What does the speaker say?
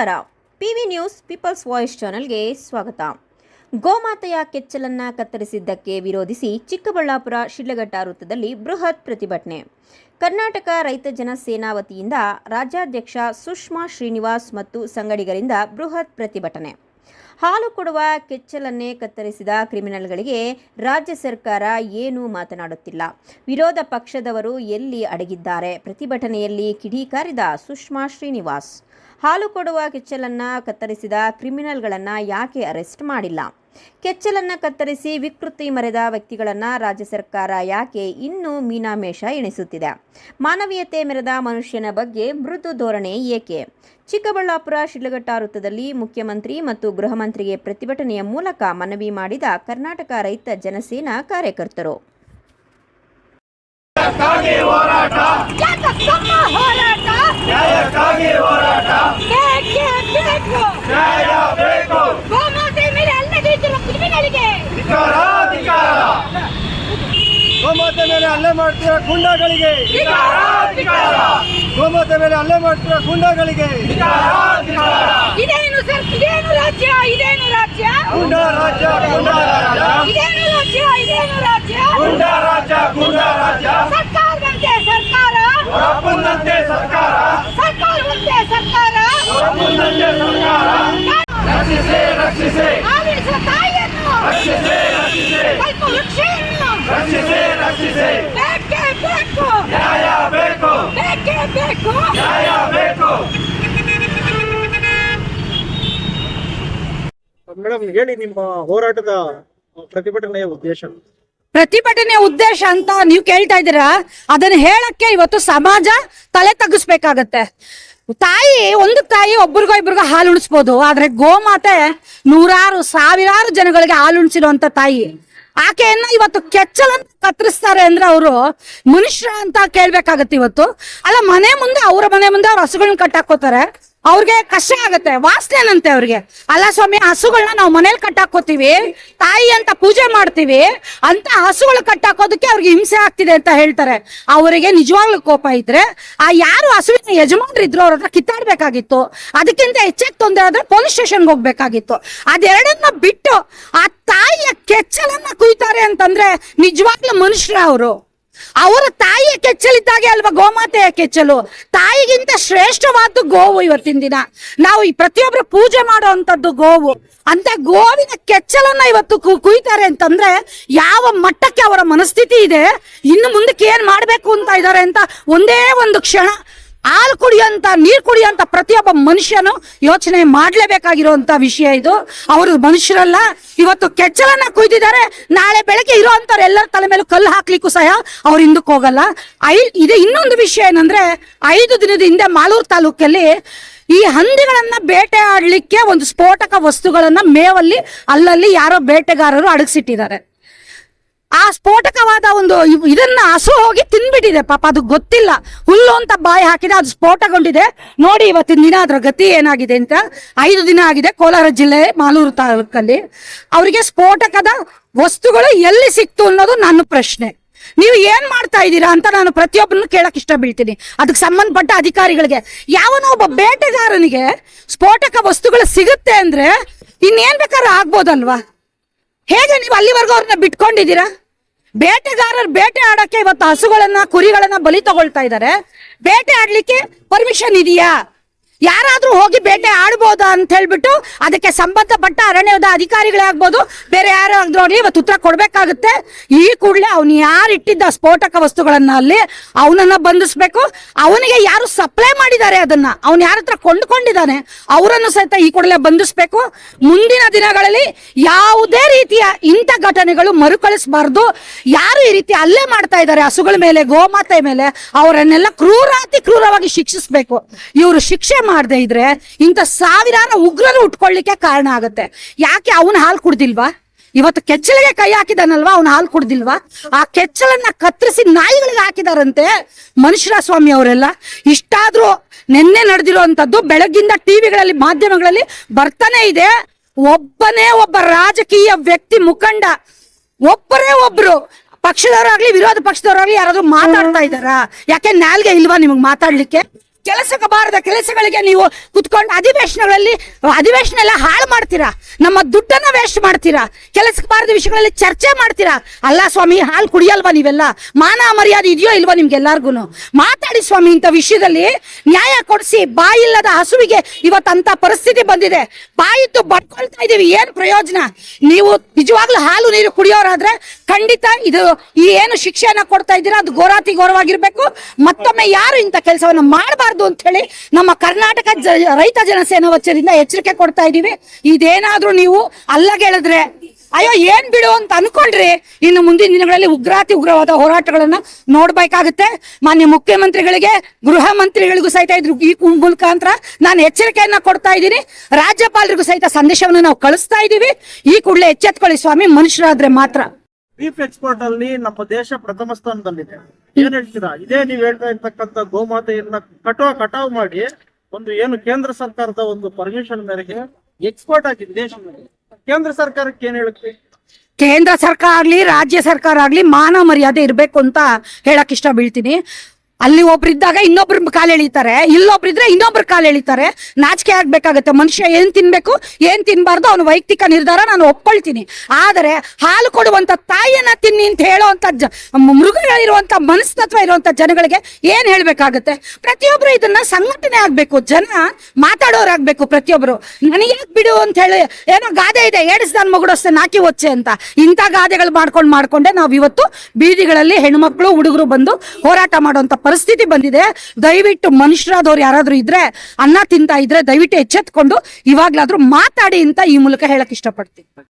ನಮಸ್ಕಾರ. PV news, people's voice ಚಾನೆಲ್ಗೆ ಸ್ವಾಗತ. ಗೋಮಾತೆಯ ಕೆಚ್ಚಲನ್ನ ಕತ್ತರಿಸಿದ್ದಕ್ಕೆ ವಿರೋಧಿಸಿ ಚಿಕ್ಕಬಳ್ಳಾಪುರ ಶಿಡ್ಲಘಟ್ಟ ವೃತ್ತದಲ್ಲಿ ಬೃಹತ್ ಪ್ರತಿಭಟನೆ. ಕರ್ನಾಟಕ ರೈತ ಜನ ಸೇನಾ ವತಿಯಿಂದ ರಾಜ್ಯಾಧ್ಯಕ್ಷ ಸುಷ್ಮಾ ಶ್ರೀನಿವಾಸ್ ಮತ್ತು ಸಂಗಡಿಗರಿಂದ ಬೃಹತ್ ಪ್ರತಿಭಟನೆ. ಹಾಲು ಕೊಡುವ ಕೆಚ್ಚಲನ್ನೇ ಕತ್ತರಿಸಿದ ಕ್ರಿಮಿನಲ್ಗಳಿಗೆ ರಾಜ್ಯ ಸರ್ಕಾರ ಏನೂ ಮಾತನಾಡುತ್ತಿಲ್ಲ. ವಿರೋಧ ಪಕ್ಷದವರು ಎಲ್ಲಿ ಅಡಗಿದ್ದಾರೆ? ಪ್ರತಿಭಟನೆಯಲ್ಲಿ ಕಿಡಿಕಾರಿದ ಸುಷ್ಮಾ ಶ್ರೀನಿವಾಸ್. ಹಾಲು ಕೊಡುವ ಕೆಚ್ಚಲನ್ನ ಕತ್ತರಿಸಿದ ಕ್ರಿಮಿನಲ್ಗಳನ್ನು ಯಾಕೆ ಅರೆಸ್ಟ್ ಮಾಡಿಲ್ಲ? ಕೆಚ್ಚಲನ್ನ ಕತ್ತರಿಸಿ ವಿಕೃತಿ ಮರೆದ ವ್ಯಕ್ತಿಗಳನ್ನು ರಾಜ್ಯ ಸರ್ಕಾರ ಯಾಕೆ ಇನ್ನೂ ಮೀನಾಮೇಷ ಎಣಿಸುತ್ತಿದೆ? ಮಾನವೀಯತೆ ಮೆರೆದ ಮನುಷ್ಯನ ಬಗ್ಗೆ ಮೃದು ಧೋರಣೆ ಏಕೆ? ಚಿಕ್ಕಬಳ್ಳಾಪುರ ಶಿಡ್ಲಘಟ್ಟ ವೃತ್ತದಲ್ಲಿ ಮುಖ್ಯಮಂತ್ರಿ ಮತ್ತು ಗೃಹ ಮಂತ್ರಿಗೆ ಪ್ರತಿಭಟನೆಯ ಮೂಲಕ ಮನವಿ ಮಾಡಿದ ಕರ್ನಾಟಕ ರೈತ ಜನಸೇನಾ ಕಾರ್ಯಕರ್ತರು. ಗೋಮಾತೆ ಮೇಲೆ ಹಲ್ಲೆ ಮಾಡ್ತಿರೋ ಗುಂಡಗಳಿಗೆ. ಗೋಮಾತೆ ಮೇಲೆ ಹಲ್ಲೆ ಮಾಡ್ತಿರೋ ಗುಂಡಗಳಿಗೆ. ಇದೇನು ಸರ್? ಇದೇನು ರಾಜ್ಯ? ಇದೇನು ರಾಜ್ಯ? ಗುಂಡ ರಾಜ್ಯ ಗುಂಡ ರಾಜ್ಯ. ಇದೇನು ಮೇಡಮ್, ಹೇಳಿ ನಿಮ್ಮ ಹೋರಾಟದ ಪ್ರತಿಭಟನೆಯ ಉದ್ದೇಶ. ಪ್ರತಿಭಟನೆ ಉದ್ದೇಶ ಅಂತ ನೀವು ಕೇಳ್ತಾ ಇದ್ದೀರಾ? ಅದನ್ನ ಹೇಳಕ್ಕೆ ಇವತ್ತು ಸಮಾಜ ತಲೆ ತಗ್ಗಿಸ್ಬೇಕಾಗತ್ತೆ. ತಾಯಿ, ಒಂದು ತಾಯಿ ಒಬ್ರಿಗೋ ಇಬ್ರಿಗೋ ಹಾಲು ಉಣಿಸ್ಬೋದು, ಆದ್ರೆ ಗೋಮಾತೆ ನೂರಾರು, ಸಾವಿರಾರು ಜನಗಳಿಗೆ ಹಾಲು ಉಣಿಸಿರುವಂತ ತಾಯಿ. ಆಕೆಯನ್ನ ಇವತ್ತು ಕೆಚ್ಚಲನ್ನ ಕತ್ತರಿಸ್ತಾರೆ ಅಂದ್ರೆ ಅವರು ಮನುಷ್ಯ ಅಂತ ಕೇಳ್ಬೇಕಾಗತ್ತೆ ಇವತ್ತು. ಅಲ್ಲ, ಮನೆ ಮುಂದೆ, ಅವ್ರ ಮನೆ ಮುಂದೆ ಅವ್ರ ಹಸುಗಳನ್ನ ಕಟ್ಟಾಕೋತಾರೆ ಅವ್ರಿಗೆ ಕಷ್ಟ ಆಗತ್ತೆ. ವಾಸನೆನಂತೆ ಅವ್ರಿಗೆ. ಅಲ್ಲ ಸ್ವಾಮಿ ಹಸುಗಳನ್ನ ನಾವು ಮನೇಲಿ ಕಟ್ಟಾಕೋತೀವಿ ತಾಯಿ ಅಂತ ಪೂಜೆ ಮಾಡ್ತೀವಿ. ಅಂತ ಹಸುಗಳು ಕಟ್ಟಾಕೋದಕ್ಕೆ ಅವ್ರಿಗೆ ಹಿಂಸೆ ಆಗ್ತಿದೆ ಅಂತ ಹೇಳ್ತಾರೆ. ಅವರಿಗೆ ನಿಜವಾಗ್ಲೂ ಕೋಪ ಇದ್ರೆ, ಆ ಯಾರು ಹಸುವಿನ ಯಜಮಾನ್ರಿದ್ರು ಅವ್ರ ಹತ್ರ ಕಿತ್ತಾಡ್ಬೇಕಾಗಿತ್ತು. ಅದಕ್ಕಿಂತ ಹೆಚ್ಚಾಗಿ ತೊಂದರೆ ಆದ್ರೆ ಪೊಲೀಸ್ ಸ್ಟೇಷನ್ಗೆ ಹೋಗ್ಬೇಕಾಗಿತ್ತು. ಅದೆರಡನ್ನ ಬಿಟ್ಟು ಆ ತಾಯಿಯ ಕೆಚ್ಚಲನ್ನ ಕುಯ್ತಾರೆ ಅಂತಂದ್ರೆ ನಿಜವಾಗ್ಲೂ ಮನುಷ್ಯರ ಅವರು. ಅವರ ತಾಯಿಯ ಕೆಚ್ಚಲಿದ್ದಾಗೆ ಅಲ್ವಾ? ಗೋಮಾತೆಯ ಕೆಚ್ಚಲು. ತಾಯಿಗಿಂತ ಶ್ರೇಷ್ಠವಾದ್ದು ಗೋವು ಇವತ್ತಿನ ದಿನ. ನಾವು ಈ ಪ್ರತಿಯೊಬ್ಬರು ಪೂಜೆ ಮಾಡುವಂತದ್ದು ಗೋವು. ಅಂತ ಗೋವಿನ ಕೆಚ್ಚಲನ್ನ ಇವತ್ತು ಕುಯ್ತಾರೆ ಅಂತಂದ್ರೆ ಯಾವ ಮಟ್ಟಕ್ಕೆ ಅವರ ಮನಸ್ಥಿತಿ ಇದೆ, ಇನ್ನು ಮುಂದಕ್ಕೆ ಏನ್ ಮಾಡ್ಬೇಕು ಅಂತ ಇದ್ದಾರೆ ಅಂತ ಒಂದೇ ಒಂದು ಕ್ಷಣ ಹಾಲು ಕುಡಿಯಂತ ನೀರು ಕುಡಿಯಂತ ಪ್ರತಿಯೊಬ್ಬ ಮನುಷ್ಯನು ಯೋಚನೆ ಮಾಡಲೇಬೇಕಾಗಿರುವಂತ ವಿಷಯ ಇದು. ಅವರು ಮನುಷ್ಯರಲ್ಲ, ಇವತ್ತು ಕೆಚ್ಚಲನ್ನ ಕುಯ್ದಿದ್ದಾರೆ, ನಾಳೆ ಬೆಳಗ್ಗೆ ಇರೋಂಥವ್ರು ಎಲ್ಲರ ತಲೆ ಮೇಲೆ ಕಲ್ಲು ಹಾಕ್ಲಿಕ್ಕೂ ಸಹ ಅವ್ರು ಹಿಂದಕ್ಕೆ ಹೋಗಲ್ಲ. ಐ, ಇದು ಇನ್ನೊಂದು ವಿಷಯ ಏನಂದ್ರೆ, ಐದು ದಿನದ ಹಿಂದೆ ಮಾಲೂರು ತಾಲೂಕಲ್ಲಿ ಈ ಹಂದಿಗಳನ್ನ ಬೇಟೆ ಆಡ್ಲಿಕ್ಕೆ ಒಂದು ಸ್ಫೋಟಕ ವಸ್ತುಗಳನ್ನ ಮೇವಲ್ಲಿ, ಅಲ್ಲಲ್ಲಿ ಯಾರೋ ಬೇಟೆಗಾರರು ಅಡಗಿಸಿಟ್ಟಿದ್ದಾರೆ. ಆ ಸ್ಫೋಟಕವಾದ ಒಂದು ಇದನ್ನ ಹಸು ಹೋಗಿ ತಿನ್ಬಿಟ್ಟಿದೆ, ಪಾಪ ಅದು ಗೊತ್ತಿಲ್ಲ. ಹುಲ್ಲು ಅಂತ ಬಾಯಿ ಹಾಕಿದೆ, ಅದು ಸ್ಫೋಟಗೊಂಡಿದೆ. ನೋಡಿ ಇವತ್ತಿನ ದಿನ ಅದರ ಗತಿ ಏನಾಗಿದೆ ಅಂತ. ಐದು ದಿನ ಆಗಿದೆ ಕೋಲಾರ ಜಿಲ್ಲೆ, ಮಾಲೂರು ತಾಲೂಕಲ್ಲಿ. ಅವರಿಗೆ ಸ್ಫೋಟಕದ ವಸ್ತುಗಳು ಎಲ್ಲಿ ಸಿಕ್ತು ಅನ್ನೋದು ನನ್ನ ಪ್ರಶ್ನೆ. ನೀವು ಏನ್ ಮಾಡ್ತಾ ಇದ್ದೀರಾ ಅಂತ ನಾನು ಪ್ರತಿಯೊಬ್ಬರನ್ನು ಕೇಳಕ್ ಇಷ್ಟ ಬೀಳ್ತೀನಿ ಅದಕ್ಕೆ ಸಂಬಂಧಪಟ್ಟ ಅಧಿಕಾರಿಗಳಿಗೆ. ಯಾವನೋ ಒಬ್ಬ ಬೇಟೆಗಾರನಿಗೆ ಸ್ಫೋಟಕ ವಸ್ತುಗಳು ಸಿಗುತ್ತೆ ಅಂದ್ರೆ ಇನ್ನೇನ್ ಬೇಕಾದ್ರೂ ಆಗ್ಬೋದಲ್ವಾ? ಹೇಗೆ ನೀವು ಅಲ್ಲಿವರೆಗೂ ಅವ್ರನ್ನ ಬಿಟ್ಕೊಂಡಿದ್ದೀರಾ? ಬೇಟೆಗಾರರು ಬೇಟೆ ಆಡಕ್ಕೆ ಇವತ್ತು ಹಸುಗಳನ್ನ, ಕುರಿಗಳನ್ನ ಬಲಿ ತಗೊಳ್ತಾ ಇದ್ದಾರೆ. ಬೇಟೆ ಆಡ್ಲಿಕ್ಕೆ ಪರ್ಮಿಷನ್ ಇದೆಯಾ? ಯಾರಾದ್ರೂ ಹೋಗಿ ಬೇಟೆ ಆಡ್ಬೋದು ಅಂತ ಹೇಳ್ಬಿಟ್ಟು ಅದಕ್ಕೆ ಸಂಬಂಧಪಟ್ಟ ಅರಣ್ಯದ ಅಧಿಕಾರಿಗಳೇ ಆಗ್ಬೋದು ಬೇರೆ ಯಾರಾದ್ರೂ ಆಗ್ಲಿ ಇವತ್ತು ಉತ್ತರ ಕೊಡ್ಬೇಕಾಗುತ್ತೆ. ಈ ಕೂಡಲೇ ಅವ್ನು ಯಾರು ಇಟ್ಟಿದ್ದ ಸ್ಫೋಟಕ ವಸ್ತುಗಳನ್ನ ಅಲ್ಲಿ ಅವನನ್ನ ಬಂಧಿಸ್ಬೇಕು. ಅವನಿಗೆ ಯಾರು ಸಪ್ಲೈ ಮಾಡಿದ್ದಾರೆ ಅದನ್ನ, ಅವ್ನು ಯಾರ ಹತ್ರ ಕೊಂಡುಕೊಂಡಿದ್ದಾನೆ, ಅವರನ್ನು ಸಹಿತ ಈ ಕೂಡಲೇ ಬಂಧಿಸ್ಬೇಕು. ಮುಂದಿನ ದಿನಗಳಲ್ಲಿ ಯಾವುದೇ ರೀತಿಯ ಇಂಥ ಘಟನೆಗಳು ಮರುಕಳಿಸಬಾರ್ದು. ಯಾರು ಈ ರೀತಿ ಅಲ್ಲೇ ಮಾಡ್ತಾ ಇದ್ದಾರೆ, ಹಸುಗಳ ಮೇಲೆ, ಗೋಮಾತೆ ಮೇಲೆ, ಅವರನ್ನೆಲ್ಲ ಕ್ರೂರಾತಿ ಕ್ರೂರವಾಗಿ ಶಿಕ್ಷಿಸಬೇಕು. ಇವರು ಶಿಕ್ಷೆ ಮಾಡದೆ ಇದ್ರೆ ಇಂಥ ಸಾವಿರಾರು ಉಗ್ರರು ಉಟ್ಕೊಳ್ಳಿಕ್ಕೆ ಕಾರಣ ಆಗುತ್ತೆ. ಯಾಕೆ ಅವನ ಹಾಲು ಕುಡ್ದಿಲ್ವಾ? ಇವತ್ತು ಕೆಚ್ಚಲಿಗೆ ಕೈ ಹಾಕಿದಾನಲ್ವಾ? ಅವ್ನ ಹಾಲು ಕುಡ್ದಿಲ್ವಾ? ಆ ಕೆಚ್ಚಲನ್ನ ಕತ್ತರಿಸಿ ನಾಯಿಗಳಿಗೆ ಹಾಕಿದಾರಂತೆ ಮನುಷ್ಯರ ಸ್ವಾಮಿ ಅವರೆಲ್ಲ. ಇಷ್ಟಾದ್ರೂ ನಿನ್ನೆ ನಡೆದಿರುವಂತದ್ದು ಬೆಳಗ್ಗಿಂದ ಟಿವಿಗಳಲ್ಲಿ, ಮಾಧ್ಯಮಗಳಲ್ಲಿ ಬರ್ತಾನೆ ಇದೆ. ಒಬ್ಬನೇ ಒಬ್ಬ ರಾಜಕೀಯ ವ್ಯಕ್ತಿ ಮುಖಂಡ, ಒಬ್ಬರೇ ಒಬ್ರು. ಪಕ್ಷದವರಾಗ್ಲಿ, ವಿರೋಧ ಪಕ್ಷದವರಾಗ್ಲಿ ಯಾರಾದ್ರೂ ಮಾತಾಡ್ತಾ ಇದಾರ ಯಾಕೆ ನಾಲ್ಗೆ ಇಲ್ವಾ ನಿಮಗೆ ಮಾತಾಡ್ಲಿಕ್ಕೆ? ಕೆಲಸಕ್ಕೆ ಬಾರದ ಕೆಲಸಗಳಿಗೆ ನೀವು ಕುತ್ಕೊಂಡು ಅಧಿವೇಶನಗಳಲ್ಲಿ, ಅಧಿವೇಶನ ಎಲ್ಲ ಹಾಳು ಮಾಡ್ತೀರಾ? ನಮ್ಮ ದುಡ್ಡನ್ನ ವೇಸ್ಟ್ ಮಾಡ್ತೀರಾ? ಕೆಲಸಕ್ಕೆ ಬಾರದ ವಿಷಯಗಳಲ್ಲಿ ಚರ್ಚೆ ಮಾಡ್ತೀರಾ? ಅಲ್ಲ ಸ್ವಾಮಿ, ಹಾಲು ಕುಡಿಯಲ್ವಾ ನೀವೆಲ್ಲ? ಮಾನ ಮರ್ಯಾದೆ ಇದೆಯೋ ಇಲ್ವಾ ನಿಮ್ಗೆ ಎಲ್ಲಾರ್ಗು ಮಾತಾಡಿ ಸ್ವಾಮಿ, ಇಂಥ ವಿಷಯದಲ್ಲಿ ನ್ಯಾಯ ಕೊಡಿಸಿ ಬಾಯಿಲ್ಲದ ಹಸುವಿಗೆ ಇವತ್ತಂತ ಪರಿಸ್ಥಿತಿ ಬಂದಿದೆ. ಬಾಯಿತ್ತು ಬಡ್ಕೊಳ್ತಾ ಇದೀವಿ, ಏನ್ ಪ್ರಯೋಜನ? ನೀವು ನಿಜವಾಗ್ಲೂ ಹಾಲು, ನೀರು ಕುಡಿಯೋರಾದ್ರೆ ಖಂಡಿತ ಇದು ಈ ಏನು ಶಿಕ್ಷೆಯನ್ನ ಕೊಡ್ತಾ ಇದ್ದೀರಾ, ಅದು ಗೋರಾತಿ ಘೋರವಾಗಿರ್ಬೇಕು. ಮತ್ತೊಮ್ಮೆ ಯಾರು ಇಂಥ ಕೆಲಸವನ್ನು ಮಾಡಬಾರ್ದು ಅಂತ ಹೇಳಿ ನಮ್ಮ ಕರ್ನಾಟಕ ರೈತ ಜನಸೇನಾ ವಚ್ಚರಿಂದ ಎಚ್ಚರಿಕೆ ಕೊಡ್ತಾ ಇದ್ದೀವಿ. ಇದೇನಾದ್ರೂ ನೀವು ಅಲ್ಲಗೆಳೆದ್ರೆ ಅಯ್ಯೋ ಏನ್ ಬಿಡು ಅಂತ ಅನ್ಕೊಂಡ್ರಿ ಇನ್ನು ಮುಂದಿನ ದಿನಗಳಲ್ಲಿ ಉಗ್ರಾತಿ ಉಗ್ರವಾದ ಹೋರಾಟಗಳನ್ನ ನೋಡ್ಬೇಕಾಗುತ್ತೆ. ಮಾನ್ಯ ಮುಖ್ಯಮಂತ್ರಿಗಳಿಗೆ, ಗೃಹ ಮಂತ್ರಿಗಳಿಗೂ ಸಹಿತ ಇದ್ರು ಈ ಮುಖಾಂತರ ನಾನು ಎಚ್ಚರಿಕೆಯನ್ನ ಕೊಡ್ತಾ ಇದ್ದೀನಿ. ರಾಜ್ಯಪಾಲರಿಗೂ ಸಹಿತ ಸಂದೇಶವನ್ನು ನಾವು ಕಳಿಸ್ತಾ ಇದ್ದೀವಿ. ಈ ಕೂಡಲೇ ಎಚ್ಚೆತ್ಕೊಳ್ಳಿ ಸ್ವಾಮಿ, ಮನುಷ್ಯರಾದ್ರೆ ಮಾತ್ರ. ಬೀಫ್ ಎಕ್ಸ್ಪೋರ್ಟ್ ಅಲ್ಲಿ ನಮ್ಮ ದೇಶ ಪ್ರಥಮ ಸ್ಥಾನದಲ್ಲಿದೆ. ಏನ್ ಹೇಳ್ತೀರಾ? ಇದೇ ನೀವ್ ಹೇಳ್ತಾ ಇರ್ತಕ್ಕಂತ ಗೋಮಾತೆಯನ್ನ ಕಟಾವ್ ಕಟಾವ್ ಮಾಡಿ ಒಂದು ಏನು ಕೇಂದ್ರ ಸರ್ಕಾರದ ಒಂದು ಪರ್ಮಿಷನ್ ಮೇರೆಗೆ ಎಕ್ಸ್ಪೋರ್ಟ್ ಆಗಿದೆ ದೇಶದಲ್ಲಿ ಕೇಂದ್ರ ಸರ್ಕಾರಕ್ಕೆ ಏನ್ ಹೇಳುತ್ತೆ ಕೇಂದ್ರ ಸರ್ಕಾರ ಆಗ್ಲಿ ರಾಜ್ಯ ಸರ್ಕಾರ ಆಗ್ಲಿ ಮಾನ ಮರ್ಯಾದೆ ಇರ್ಬೇಕು ಅಂತ ಹೇಳಕ್ ಇಷ್ಟ ಬೀಳ್ತೀನಿ ಅಲ್ಲಿ ಒಬ್ರು ಇದ್ದಾಗ ಇನ್ನೊಬ್ರ ಕಾಲ್ ಎಳಿತಾರೆ, ಇಲ್ಲೊಬ್ರಿದ್ರೆ ಇನ್ನೊಬ್ರು ಕಾಲು ಎಳಿತಾರೆ. ನಾಚಿಕೆ ಆಗ್ಬೇಕಾಗತ್ತೆ. ಮನುಷ್ಯ ಏನ್ ತಿನ್ಬೇಕು, ಏನ್ ತಿನ್ಬಾರ್ದು ಅವನ ವೈಯಕ್ತಿಕ ನಿರ್ಧಾರ ನಾನು ಒಪ್ಕೊಳ್ತೀನಿ. ಆದರೆ ಹಾಲು ಕೊಡುವಂತ ತಾಯಿಯನ್ನ ತಿನ್ನಿ ಅಂತ ಹೇಳುವಂತ ಮೃಗಗಳಿರುವಂತ ಮನಸ್ತತ್ವ ಇರುವಂತ ಜನಗಳಿಗೆ ಏನ್ ಹೇಳ್ಬೇಕಾಗತ್ತೆ? ಪ್ರತಿಯೊಬ್ರು ಇದನ್ನ ಸಂಘಟನೆ ಆಗ್ಬೇಕು. ಜನ ಮಾತಾಡೋರಾಗ್ಬೇಕು ಪ್ರತಿಯೊಬ್ರು. ನನಗೆ ಬಿಡು ಅಂತ ಹೇಳಿ ಏನೋ ಗಾದೆ ಇದೆ ಏಡಿಸ್ ನನ್ ಮಗುಡೋಸ್ತೆ ನಾಕಿ ಒಚ್ಚೆ ಅಂತ. ಇಂಥ ಗಾದೆಗಳು ಮಾಡ್ಕೊಂಡು ಮಾಡ್ಕೊಂಡೆ ನಾವು ಇವತ್ತು ಬೀದಿಗಳಲ್ಲಿ ಹೆಣ್ಮಕ್ಳು ಹುಡುಗರು ಬಂದು ಹೋರಾಟ ಮಾಡುವಂತ ಪರಿಸ್ಥಿತಿ ಬಂದಿದೆ. ದಯವಿಟ್ಟು ಮನುಷ್ಯರಾದವ್ರು ಯಾರಾದ್ರೂ ಇದ್ರೆ, ಅನ್ನ ತಿಂತಾ ಇದ್ರೆ ದಯವಿಟ್ಟು ಎಚ್ಚೆತ್ಕೊಂಡು ಇವಾಗ್ಲಾದ್ರೂ ಮಾತಾಡಿ ಅಂತ ಈ ಮೂಲಕ ಹೇಳಕ್ ಇಷ್ಟಪಡ್ತೀನಿ.